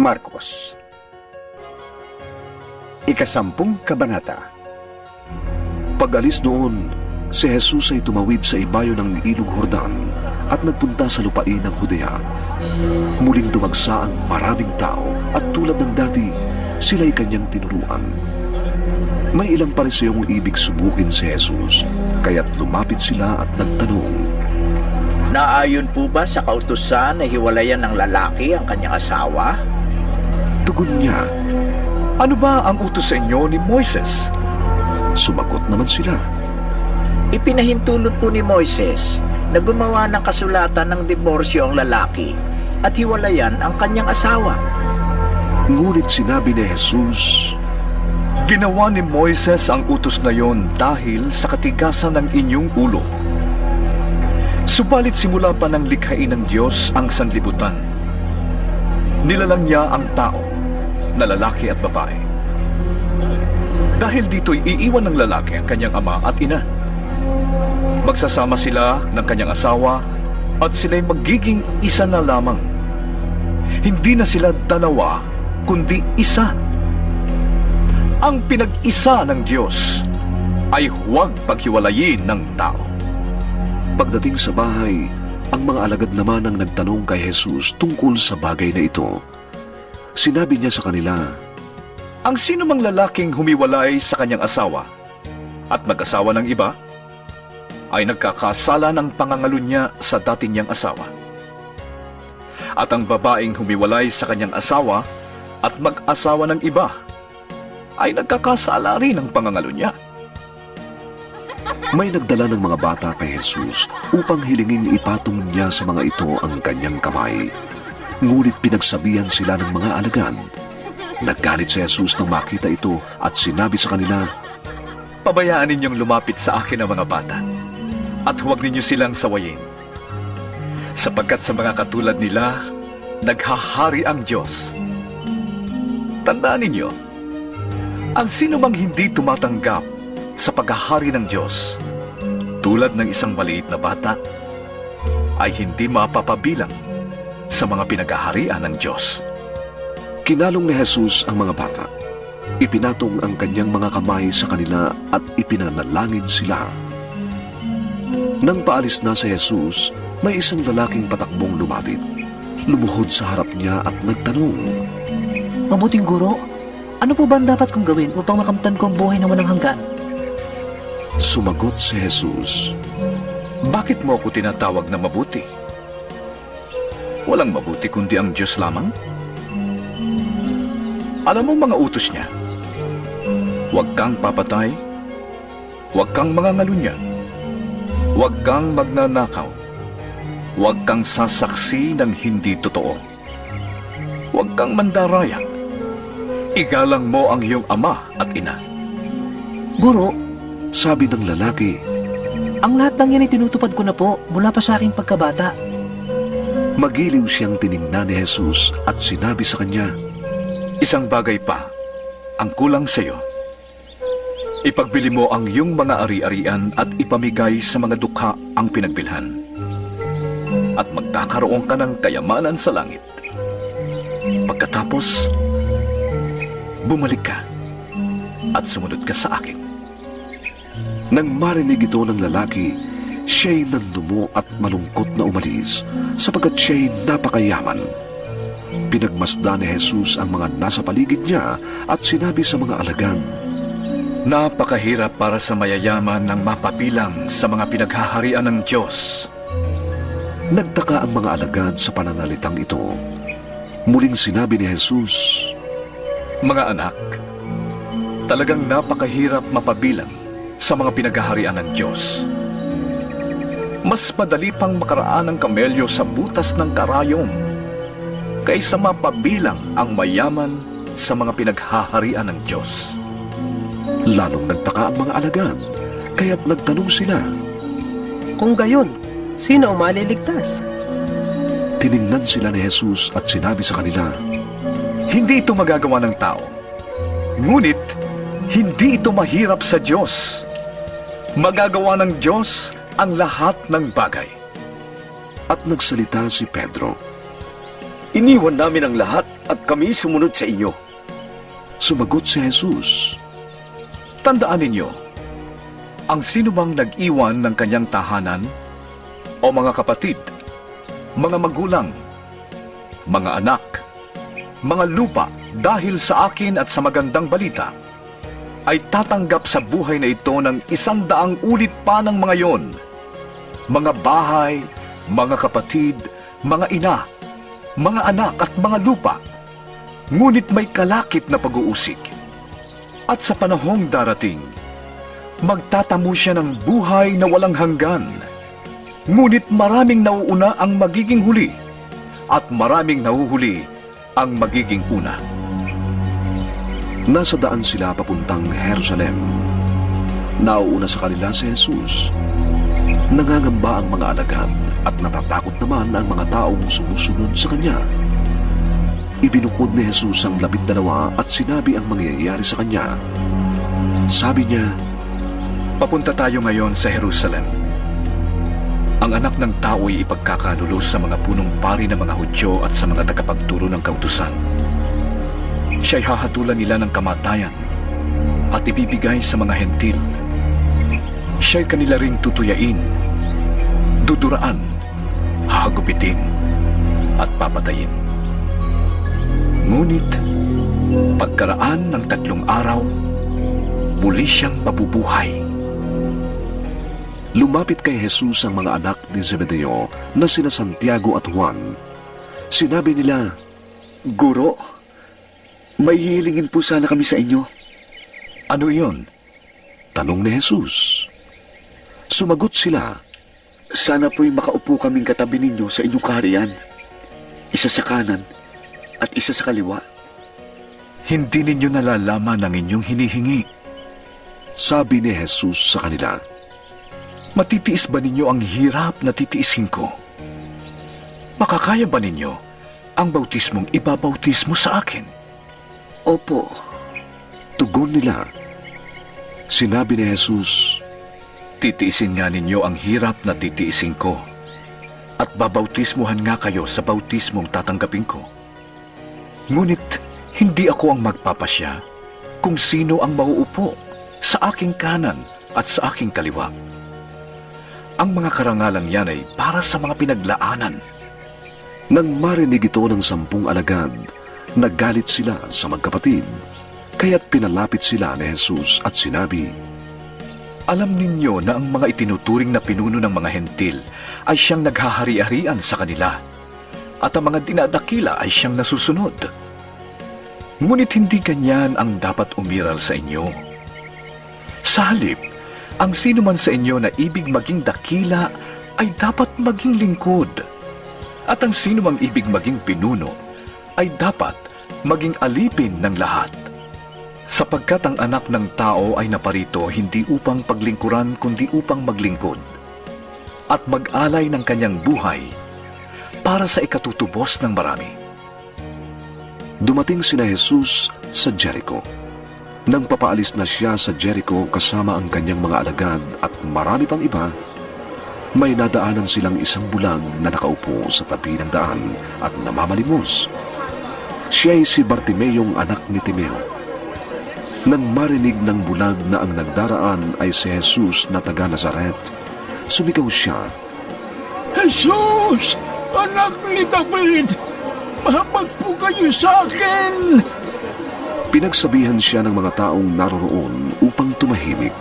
Marcos Ikasampung Kabanata Pag-alis doon, si Jesus ay tumawid sa ibayo ng ilog Hordan at nagpunta sa lupain ng Judea. Muling dumagsa ang maraming tao at tulad ng dati, sila'y kanyang tinuruan. May ilang pariseyong ibig subukin si Jesus, kaya't lumapit sila at nagtanong, Naayon po ba sa kautusan na hiwalayan ng lalaki ang kanyang asawa? Tugon niya, Ano ba ang utos sa inyo ni Moises? sumagot naman sila. Ipinahintulot po ni Moises na gumawa ng kasulatan ng diborsyo ang lalaki at hiwalayan ang kanyang asawa. Ngunit sinabi ni Jesus, Ginawa ni Moises ang utos na yon dahil sa katigasan ng inyong ulo. Subalit simula pa ng likhain ng Diyos ang sanlibutan. Nilalang niya ang tao, na lalaki at babae. Dahil dito'y iiwan ng lalaki ang kanyang ama at ina. Magsasama sila ng kanyang asawa at sila'y magiging isa na lamang. Hindi na sila dalawa, kundi isa. Ang pinag-isa ng Diyos ay huwag paghiwalayin ng tao. Pagdating sa bahay, ang mga alagad naman ang nagtanong kay Jesus tungkol sa bagay na ito. Sinabi niya sa kanila, Ang sino mang lalaking humiwalay sa kanyang asawa at mag-asawa ng iba, ay nagkakasala ng pangangalo niya sa dati niyang asawa. At ang babaeng humiwalay sa kanyang asawa at mag-asawa ng iba, ay nagkakasala rin ng pangangalo niya. May nagdala ng mga bata kay Jesus upang hilingin ipatong niya sa mga ito ang kanyang kamay. Ngunit pinagsabihan sila ng mga alagad. Naggalit si Jesus nang makita ito at sinabi sa kanila, Pabayaan ninyong lumapit sa akin ang mga bata at huwag ninyo silang sawayin. Sapagkat sa mga katulad nila, naghahari ang Diyos. Tandaan ninyo, ang sino mang hindi tumatanggap sa paghahari ng Diyos, tulad ng isang maliit na bata, ay hindi mapapabilang sa mga pinaghaharian ng Diyos. Kinalong ni Jesus ang mga bata. Ipinatong ang kanyang mga kamay sa kanila at ipinanalangin sila. Nang paalis na si Jesus, may isang lalaking patakbong lumapit. Lumuhod sa harap niya at nagtanong, Mabuting guro, ano po ba ang dapat kong gawin upang makamtan ko ang buhay na walang hanggan? Sumagot si Jesus, Bakit mo ako tinatawag na mabuti? Walang mabuti kundi ang Diyos lamang. Alam mo mga utos niya. Huwag kang papatay. Huwag kang mangangalunya. Huwag kang magnanakaw. Huwag kang sasaksi ng hindi totoo. Huwag kang mandaraya. Igalang mo ang iyong ama at ina. Guro, sabi ng lalaki, ang lahat ng yan ay tinutupad ko na po mula pa sa aking pagkabata. magiliw siyang tiningnan ni Jesus at sinabi sa kanya, Isang bagay pa ang kulang sa iyo. Ipagbili mo ang iyong mga ari-arian at ipamigay sa mga dukha ang pinagbilhan. At magkakaroon ka ng kayamanan sa langit. Pagkatapos, bumalik ka at sumunod ka sa akin. Nang marinig ito ng lalaki, siya'y nandumo at malungkot na umalis sapagkat siya'y napakayaman. Pinagmasda ni Jesus ang mga nasa paligid niya at sinabi sa mga alagad, Napakahirap para sa mayayaman ng mapabilang sa mga pinaghaharian ng Diyos. Nagtaka ang mga alagad sa pananalitang ito. Muling sinabi ni Jesus, Mga anak, talagang napakahirap mapabilang sa mga pinaghaharian ng Diyos. Mas madali pang makaraan ng kamelyo sa butas ng karayom kaysa mapabilang ang mayaman sa mga pinaghaharian ng Diyos. lalong nagtaka ang mga alagad, kaya't nagtanong sila. Kung gayon, sino ang maliligtas? Tiningnan sila ni Jesus at sinabi sa kanila, Hindi ito magagawa ng tao. Ngunit, hindi ito mahirap sa Diyos. Magagawa ng Diyos ang lahat ng bagay. at nagsalita si Pedro. Iniwan namin ang lahat at kami sumunod sa inyo. Sumagot si Jesus. Tandaan ninyo, ang sinumang nag-iwan ng kanyang tahanan, o mga kapatid, mga magulang, mga anak, mga lupa dahil sa akin at sa magandang balita, ay tatanggap sa buhay na ito ng isang daang ulit pa ng mga yon. Mga bahay, mga kapatid, mga ina, mga anak at mga lupa. Ngunit may kalakip na pag-uusik. At sa panahong darating, magtatamo siya ng buhay na walang hanggan. Ngunit maraming nauuna ang magiging huli at maraming nahuhuli ang magiging una. Nasa daan sila papuntang Jerusalem. Nauuna sa kanila si Jesus. Nangangamba ang mga alagad at natatakot naman ang mga taong sumusunod sa kanya. Ibinukod ni Jesus ang labit dalawa at sinabi ang mangyayari sa kanya. Sabi niya, Papunta tayo ngayon sa Jerusalem. Ang anak ng tao ay ipagkakanulos sa mga punong pari ng mga Hudyo at sa mga tagapagturo ng kautusan. Siya'y hahatulan nila ng kamatayan at ibibigay sa mga hentil. Siya'y kanila ring tutuyain, duduraan, hahagupitin, at papatayin. Ngunit, pagkaraan ng tatlong araw, muli siyang mabubuhay. lumapit kay Jesus ang mga anak ni Zebedeo na sina Santiago at Juan. Sinabi nila, Guro, may hihilingin po sana kami sa inyo. Ano iyon? tanong ni Jesus. Sumagot sila, Sana po'y makaupo kaming katabi ninyo sa inyong kaharian. Isa sa kanan at isa sa kaliwa. Hindi ninyo nalalaman ang inyong hinihingi. sabi ni Jesus sa kanila. Matitiis ba ninyo ang hirap na titiisin ko? Makakaya ba ninyo ang bautismong ibabautismo sa akin? Opo, Tugon nila. Sinabi ni Jesus, Titiisin nga ninyo ang hirap na titiisin ko. At babautismuhan nga kayo sa bautismong tatanggapin ko. Ngunit hindi ako ang magpapasya kung sino ang mauupo sa aking kanan at sa aking kaliwa. Ang mga karangalan yan ay para sa mga pinaglaanan Nang marinig ito ng sampung alagad, naggalit sila sa magkapatid. Kaya't pinalapit sila ni Jesus at sinabi, Alam ninyo na ang mga itinuturing na pinuno ng mga hentil ay siyang naghahari-harian sa kanila at ang mga dinadakila ay siyang nasusunod. Ngunit hindi ganyan ang dapat umiral sa inyo. Sa halip, ang sino man sa inyo na ibig maging dakila ay dapat maging lingkod. At ang sino mang ibig maging pinuno ay dapat maging alipin ng lahat sapagkat ang anak ng tao ay naparito hindi upang paglingkuran kundi upang maglingkod at mag-alay ng kanyang buhay para sa ikatutubos ng marami. Dumating sina Jesus sa Jericho. Nang papaalis na siya sa Jericho kasama ang kanyang mga alagad at marami pang iba, may nadaanan silang isang bulag na nakaupo sa tabi ng daan at namamalimos. Siya ay si Bartimeyong anak ni Timeo. Nang marinig ng bulag na ang nagdaraan ay si Jesus na taga Nazaret, sumigaw siya, Jesus! Anak ni David! Mahabag po kayo sa akin! Pinagsabihan siya ng mga taong naroroon upang tumahimik,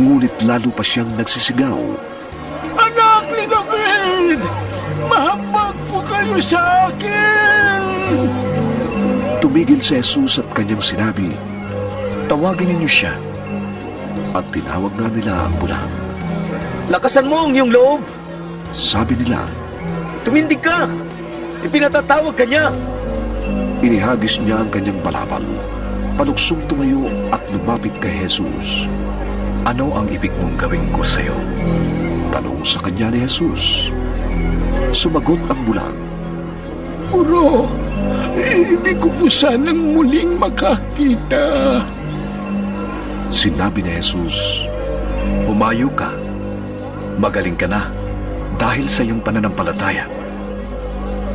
ngunit lalo pa siyang nagsisigaw. Anak ni David! Mahabag po kayo sa akin! Tumigil si Jesus at kanyang sinabi, Tawagin ninyo siya. at tinawag nga nila ang bulag. lakasan mo ang iyong loob. Sabi nila, Tumindig ka. Ipinatatawag ka niya. inihagis niya ang kanyang balabal. Paluksong tumayo at lumapit kay Jesus. Ano ang ibig mong gawin ko sa iyo? Tanong sa kanya ni Jesus. Sumagot ang bulag. Puro, ibig ko po sanang muling makakita. Sinabi ni Jesus, Humayo ka. Magaling ka na dahil sa iyong pananampalataya.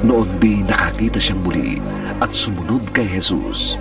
Noon di nakakita siyang muli at sumunod kay Jesus.